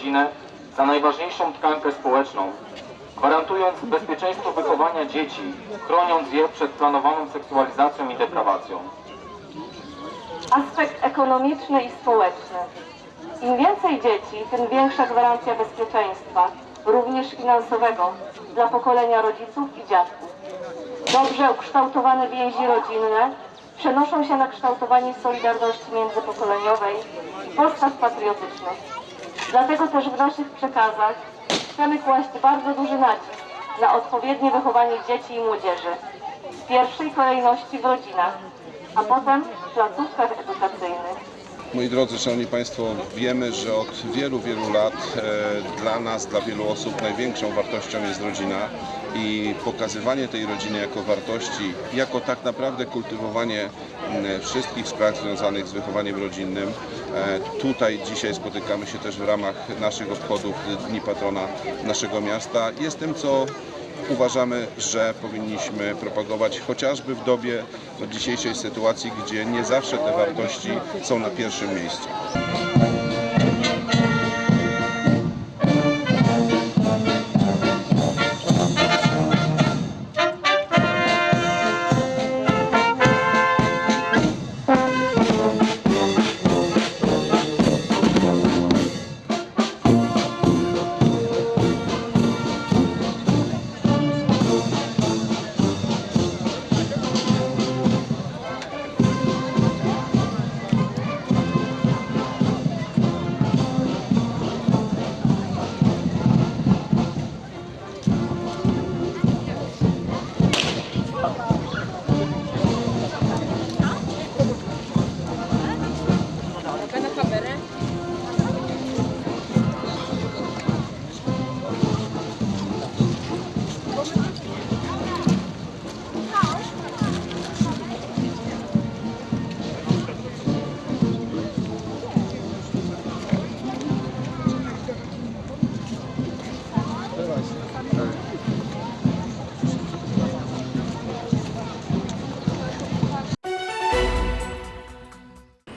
rodzinę za najważniejszą tkankę społeczną, gwarantując bezpieczeństwo wychowania dzieci, chroniąc je przed planowaną seksualizacją i deprawacją. Aspekt ekonomiczny i społeczny. Im więcej dzieci, tym większa gwarancja bezpieczeństwa, również finansowego, dla pokolenia rodziców i dziadków. Dobrze ukształtowane więzi rodzinne przenoszą się na kształtowanie solidarności międzypokoleniowej i postaw patriotycznych. Dlatego też w naszych przekazach chcemy kłaść bardzo duży nacisk na odpowiednie wychowanie dzieci i młodzieży. W pierwszej kolejności w rodzinach, a potem w placówkach edukacyjnych. Moi drodzy, Szanowni Państwo, wiemy, że od wielu, wielu lat e, dla nas, dla wielu osób największą wartością jest rodzina i pokazywanie tej rodziny jako wartości, jako tak naprawdę kultywowanie m, wszystkich spraw związanych z wychowaniem rodzinnym. E, Tutaj dzisiaj spotykamy się też w ramach naszych obchodów Dni Patrona naszego miasta. Jest tym, co uważamy, że powinniśmy propagować chociażby w dobie dzisiejszej sytuacji, gdzie nie zawsze te wartości są na pierwszym miejscu.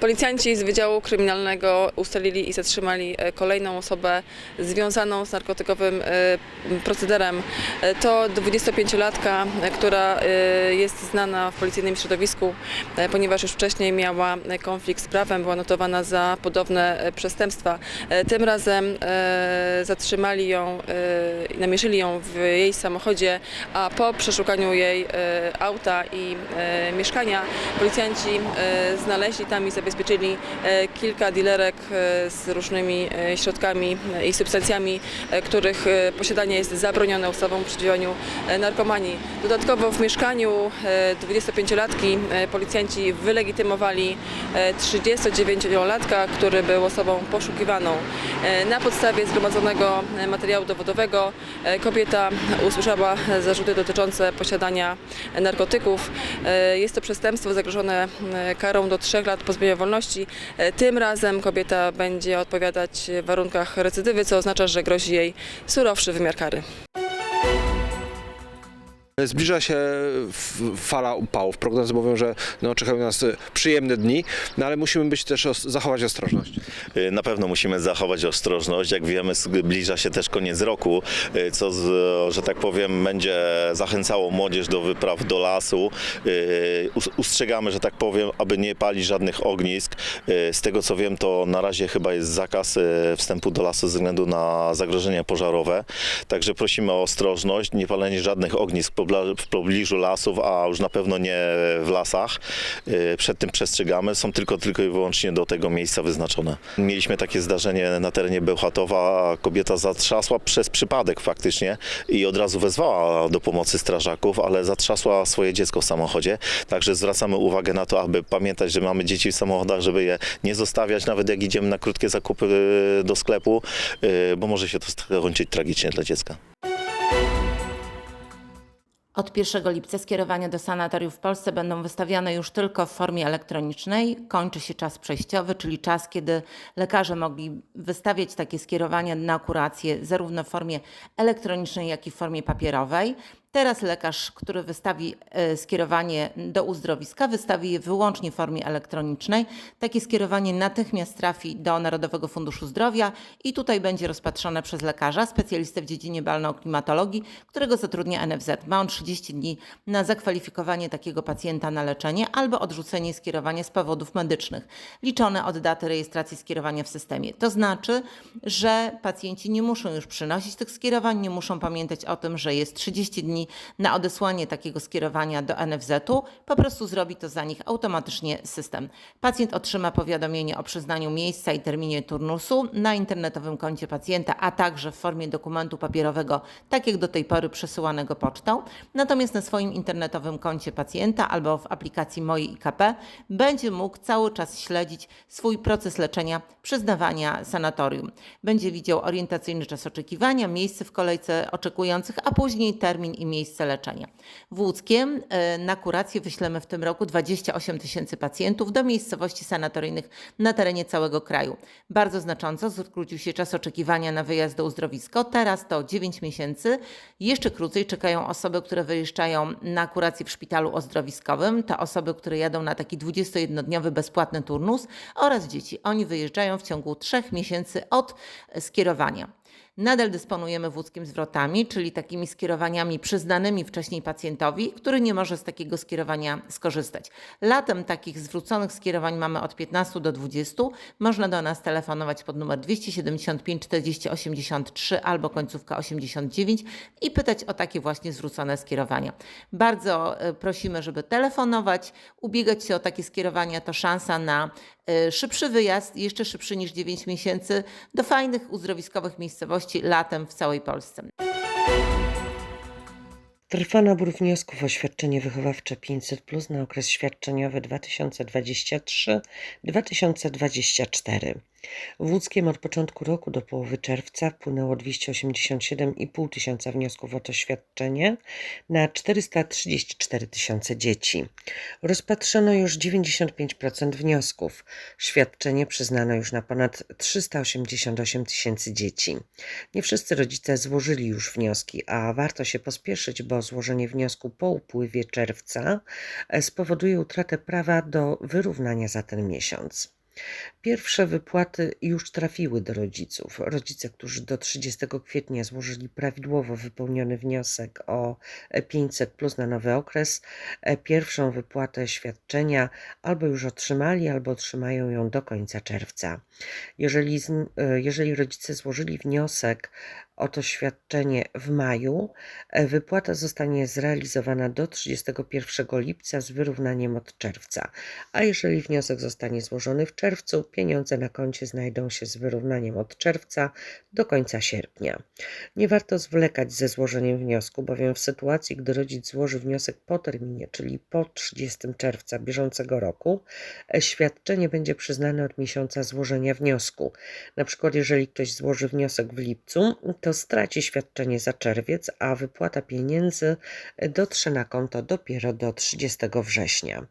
Policjanci z Wydziału Kryminalnego ustalili i zatrzymali e, kolejną osobę związaną z narkotykowym e, procederem. E, To 25-latka, e, która jest znana w policyjnym środowisku, ponieważ już wcześniej miała konflikt z prawem, była notowana za podobne przestępstwa. Tym razem zatrzymali ją namierzyli ją w jej samochodzie, a po przeszukaniu jej auta i mieszkania policjanci znaleźli tam i zabezpieczyli e, kilka dilerek e, z różnymi e, środkami i substancjami, których posiadanie jest zabronione ustawą o przeciwdziałaniu narkomanii. Dodatkowo w mieszkaniu e, 25-latki e, policjanci wylegitymowali e, 39-latka, który był osobą poszukiwaną. Na podstawie zgromadzonego materiału dowodowego kobieta usłyszała zarzuty dotyczące posiadania narkotyków. Jest to przestępstwo zagrożone karą do 3 lat pozbawienia wolności. E, Tym razem kobieta będzie odpowiadać w warunkach recydywy, co oznacza, że grozi jej surowszy wymiar kary. Zbliża się fala upałów. Prognozy mówią, że no, czekają nas e, przyjemne dni, no ale musimy być też zachować ostrożność. Y, Na pewno musimy zachować ostrożność. Jak wiemy, zbliża się też koniec roku, y, co, że tak powiem, będzie zachęcało młodzież do wypraw do lasu. Us- Ustrzegamy, że tak powiem, aby nie palić żadnych ognisk. Z tego co wiem, to na razie chyba jest zakaz wstępu do lasu ze względu na zagrożenia pożarowe. Także prosimy o ostrożność, nie palenie żadnych ognisk w pobliżu lasów, a już na pewno nie w lasach. Y, Przed tym przestrzegamy. Są tylko, tylko i wyłącznie do tego miejsca wyznaczone. Mieliśmy takie zdarzenie na terenie Bełchatowa. Kobieta zatrzasła przez przypadek faktycznie i od razu wezwała do pomocy strażaków, ale zatrzasła swoje dziecko w samochodzie. Także zwracamy uwagę na to, aby pamiętać, że mamy dzieci w samochodach, żeby je nie zostawiać, nawet jak idziemy na krótkie zakupy y, do sklepu, y, bo może się to skończyć tragicznie dla dziecka. Od 1 lipca skierowania do sanatoriów w Polsce będą wystawiane już tylko w formie elektronicznej. Kończy się czas przejściowy, czyli czas, kiedy lekarze mogli wystawiać takie skierowania na kurację zarówno w formie elektronicznej, jak i w formie papierowej. Teraz lekarz, który wystawi e, skierowanie do uzdrowiska, wystawi je wyłącznie w formie elektronicznej. Takie skierowanie natychmiast trafi do Narodowego Funduszu Zdrowia i tutaj będzie rozpatrzone przez lekarza, specjalistę w dziedzinie balneoklimatologii, którego zatrudnia NFZ. Ma on 30 dni na zakwalifikowanie takiego pacjenta na leczenie albo odrzucenie skierowania z powodów medycznych, liczone od daty rejestracji skierowania w systemie. To znaczy, że pacjenci nie muszą już przynosić tych skierowań, nie muszą pamiętać o tym, że jest 30 dni na odesłanie takiego skierowania do NFZ-u. Po prostu zrobi to za nich automatycznie system. Pacjent otrzyma powiadomienie o przyznaniu miejsca i terminie turnusu na internetowym koncie pacjenta, a także w formie dokumentu papierowego, tak jak do tej pory przesyłanego pocztą. Natomiast na swoim internetowym koncie pacjenta albo w aplikacji Moje IKP będzie mógł cały czas śledzić swój proces leczenia, przyznawania sanatorium. Będzie widział orientacyjny czas oczekiwania, miejsce w kolejce oczekujących, a później termin i miejsce leczenia. W Łódzkiem e, na kurację wyślemy w tym roku 28 tysięcy pacjentów do miejscowości sanatoryjnych na terenie całego kraju. Bardzo znacząco skrócił się czas oczekiwania na wyjazd do uzdrowisko. Teraz to 9 miesięcy. Jeszcze krócej czekają osoby, które wyjeżdżają na kurację w szpitalu ozdrowiskowym. To osoby, które jadą na taki 21-dniowy bezpłatny turnus oraz dzieci. Oni wyjeżdżają w ciągu 3 miesięcy od skierowania. Nadal dysponujemy w łódzkim zwrotami, czyli takimi skierowaniami przyznanymi wcześniej pacjentowi, który nie może z takiego skierowania skorzystać. Latem takich zwróconych skierowań mamy od 15 do 20. Można do nas telefonować pod numer 275 40 83 albo końcówka 89 i pytać o takie właśnie zwrócone skierowania. Bardzo e, prosimy, żeby telefonować, ubiegać się o takie skierowania. To szansa na e, szybszy wyjazd, jeszcze szybszy niż 9 miesięcy, do fajnych uzdrowiskowych miejscowości latem w całej Polsce. Trwa nabór wniosków o świadczenie wychowawcze 500 plus na okres świadczeniowy 2023-2024. W Łódzkiem od początku roku do połowy czerwca wpłynęło 287,5 tysiąca wniosków o to świadczenie na 434 tysiące dzieci. Rozpatrzono już 95% wniosków. Świadczenie przyznano już na ponad 388 tysięcy dzieci. Nie wszyscy rodzice złożyli już wnioski, a warto się pospieszyć, bo złożenie wniosku po upływie czerwca spowoduje utratę prawa do wyrównania za ten miesiąc. Pierwsze wypłaty już trafiły do rodziców. Rodzice, którzy do 30 kwietnia złożyli prawidłowo wypełniony wniosek o 500 plus na nowy okres, e, pierwszą wypłatę świadczenia albo już otrzymali, albo otrzymają ją do końca czerwca. Jeżeli, e, jeżeli rodzice złożyli wniosek o to świadczenie w maju, e, wypłata zostanie zrealizowana do 31 lipca z wyrównaniem od czerwca. A jeżeli wniosek zostanie złożony w czerwcu, pieniądze na koncie znajdą się z wyrównaniem od czerwca do końca sierpnia. Nie warto zwlekać ze złożeniem wniosku, bowiem w sytuacji, gdy rodzic złoży wniosek po terminie, czyli po 30 czerwca bieżącego roku, e, świadczenie będzie przyznane od miesiąca złożenia wniosku. Na przykład, jeżeli ktoś złoży wniosek w lipcu, to straci świadczenie za czerwiec, a wypłata pieniędzy dotrze na konto dopiero do 30 września.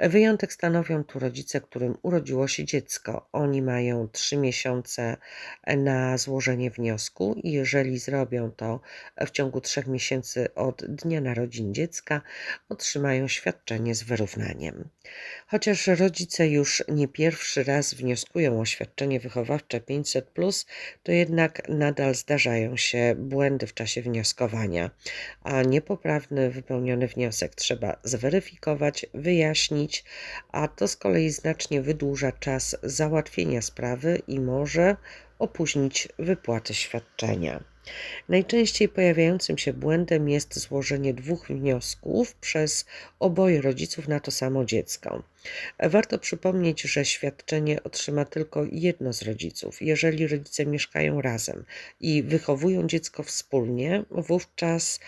Wyjątek stanowią tu rodzice, którym urodziło się dziecko. Oni mają 3 miesiące na złożenie wniosku i jeżeli zrobią to w ciągu 3 miesięcy od dnia narodzin dziecka, otrzymają świadczenie z wyrównaniem. Chociaż rodzice już nie pierwszy raz wnioskują o świadczenie wychowawcze 500, to jednak nadal zdarzają się błędy w czasie wnioskowania, a niepoprawny wypełniony wniosek trzeba zweryfikować, wyjaśnić, a to z kolei znacznie wydłuża czas załatwienia sprawy i może opóźnić wypłatę świadczenia. Najczęściej pojawiającym się błędem jest złożenie dwóch wniosków przez oboje rodziców na to samo dziecko. Warto przypomnieć, że świadczenie otrzyma tylko jedno z rodziców. Jeżeli rodzice mieszkają razem i wychowują dziecko wspólnie, wówczas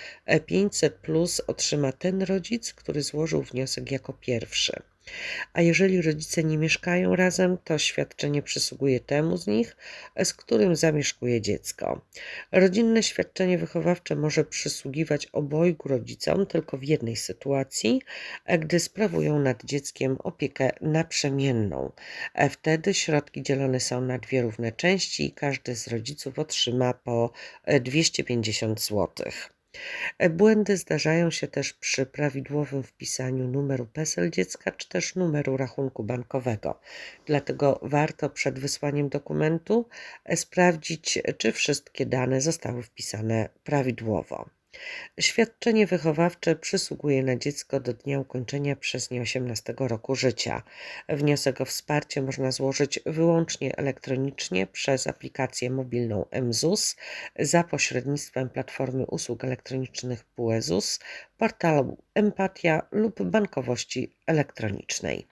500 plus otrzyma ten rodzic, który złożył wniosek jako pierwszy. A jeżeli rodzice nie mieszkają razem, to świadczenie przysługuje temu z nich, z którym zamieszkuje dziecko. Rodzinne świadczenie wychowawcze może przysługiwać obojgu rodzicom tylko w jednej sytuacji, gdy sprawują nad dzieckiem opiekę naprzemienną. Wtedy środki dzielone są na dwie równe części i każdy z rodziców otrzyma po e, 250 zł. E, Błędy zdarzają się też przy prawidłowym wpisaniu numeru PESEL dziecka czy też numeru rachunku bankowego. Dlatego warto przed wysłaniem dokumentu e, sprawdzić, czy wszystkie dane zostały wpisane prawidłowo. Świadczenie wychowawcze przysługuje na dziecko do dnia ukończenia przez nie 18 roku życia. Wniosek o wsparcie można złożyć wyłącznie elektronicznie przez aplikację mobilną mZUS za pośrednictwem platformy usług elektronicznych PUEZUS, portalu Empatia lub bankowości elektronicznej.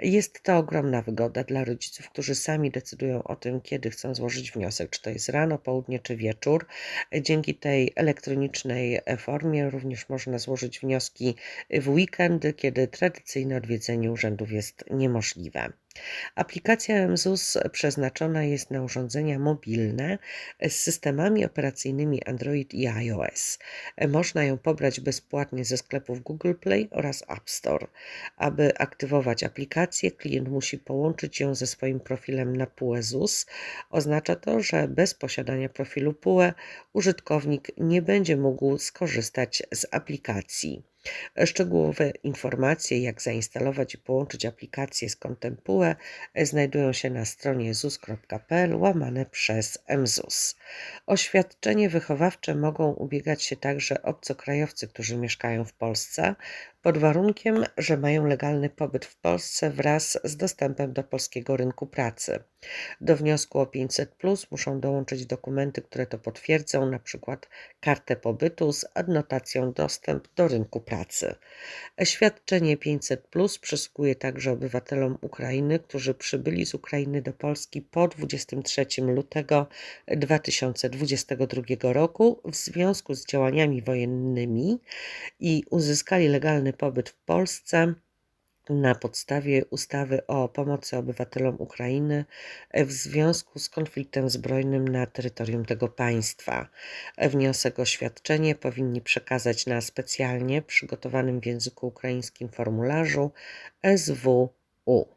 Jest to ogromna wygoda dla rodziców, którzy sami decydują o tym, kiedy chcą złożyć wniosek, czy to jest rano, południe czy wieczór. Dzięki tej elektronicznej formie również można złożyć wnioski w weekendy, kiedy tradycyjne odwiedzenie urzędów jest niemożliwe. Aplikacja MZUS przeznaczona jest na urządzenia mobilne z systemami operacyjnymi Android i iOS. Można ją pobrać bezpłatnie ze sklepów Google Play oraz App Store. Aby aktywować aplikację, klient musi połączyć ją ze swoim profilem na PUE ZUS. Oznacza to, że bez posiadania profilu PUE użytkownik nie będzie mógł skorzystać z aplikacji. Szczegółowe informacje, jak zainstalować i połączyć aplikację z kontem PUE, znajdują się na stronie zus.pl łamane przez mzus. O świadczenie wychowawcze mogą ubiegać się także obcokrajowcy, którzy mieszkają w Polsce, pod warunkiem, że mają legalny pobyt w Polsce wraz z dostępem do polskiego rynku pracy. Do wniosku o 500 muszą dołączyć dokumenty, które to potwierdzą, np. kartę pobytu z adnotacją dostęp do rynku pracy. Świadczenie 500 przysługuje także obywatelom Ukrainy, którzy przybyli z Ukrainy do Polski po 23 lutego 2022 roku w związku z działaniami wojennymi i uzyskali legalny pobyt w Polsce na podstawie ustawy o pomocy obywatelom Ukrainy w związku z konfliktem zbrojnym na terytorium tego państwa. Wniosek o świadczenie powinni przekazać na specjalnie przygotowanym w języku ukraińskim formularzu SWU.